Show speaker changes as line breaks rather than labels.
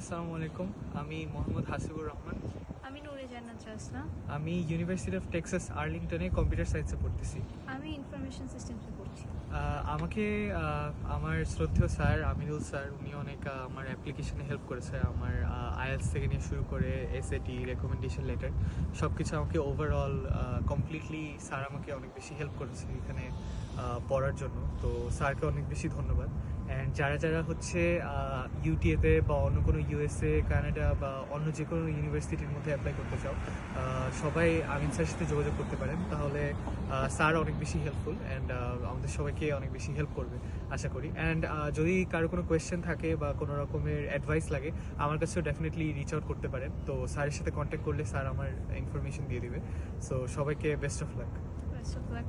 আসসালামু আলাইকুম। আমি মোহাম্মদ হাসিবুর রহমান।
আমি নুরে জান্নাত জাসনা
আমি ইউনিভার্সিটি অফ টেক্সাস আর্লিংটনে কম্পিউটার সায়েন্সে পড়তেছি।
আমি ইনফরমেশন সিস্টেমসে পড়ছি।
আমাকে আমার শ্রদ্ধেয় স্যার আমিরুল স্যার উনি অনেক আমার অ্যাপ্লিকেশনে হেল্প করেছে আমার আইএলস থেকে নিয়ে শুরু করে এসএটি রেকমেন্ডেশন লেটার সব কিছু আমাকে ওভারঅল কমপ্লিটলি স্যার আমাকে অনেক বেশি হেল্প করেছে এখানে পড়ার জন্য। তো স্যারকে অনেক বেশি ধন্যবাদ। অ্যান্ড যারা যারা হচ্ছে ইউটিএতে বা অন্য কোনো ইউএসএ কানাডা বা অন্য যে কোনো ইউনিভার্সিটির মধ্যে অ্যাপ্লাই করতে চাও সবাই আমিন স্যারের সাথে যোগাযোগ করতে পারেন। তাহলে স্যার অনেক বেশি হেল্পফুল অ্যান্ড আমাদের সবাইকে অনেক বেশি হেল্প করবে, আশা করি। অ্যান্ড যদি কারও কোনো কোয়েশ্চেন থাকে বা কোনো রকমের অ্যাডভাইস লাগে, আমার কাছেও ডেফিনেটলি রিচ আউট করতে পারেন। তো স্যারের সাথে কন্ট্যাক্ট করলে স্যার আমার ইনফরমেশন দিয়ে দিবে। সো সবাইকে best of luck
best of luck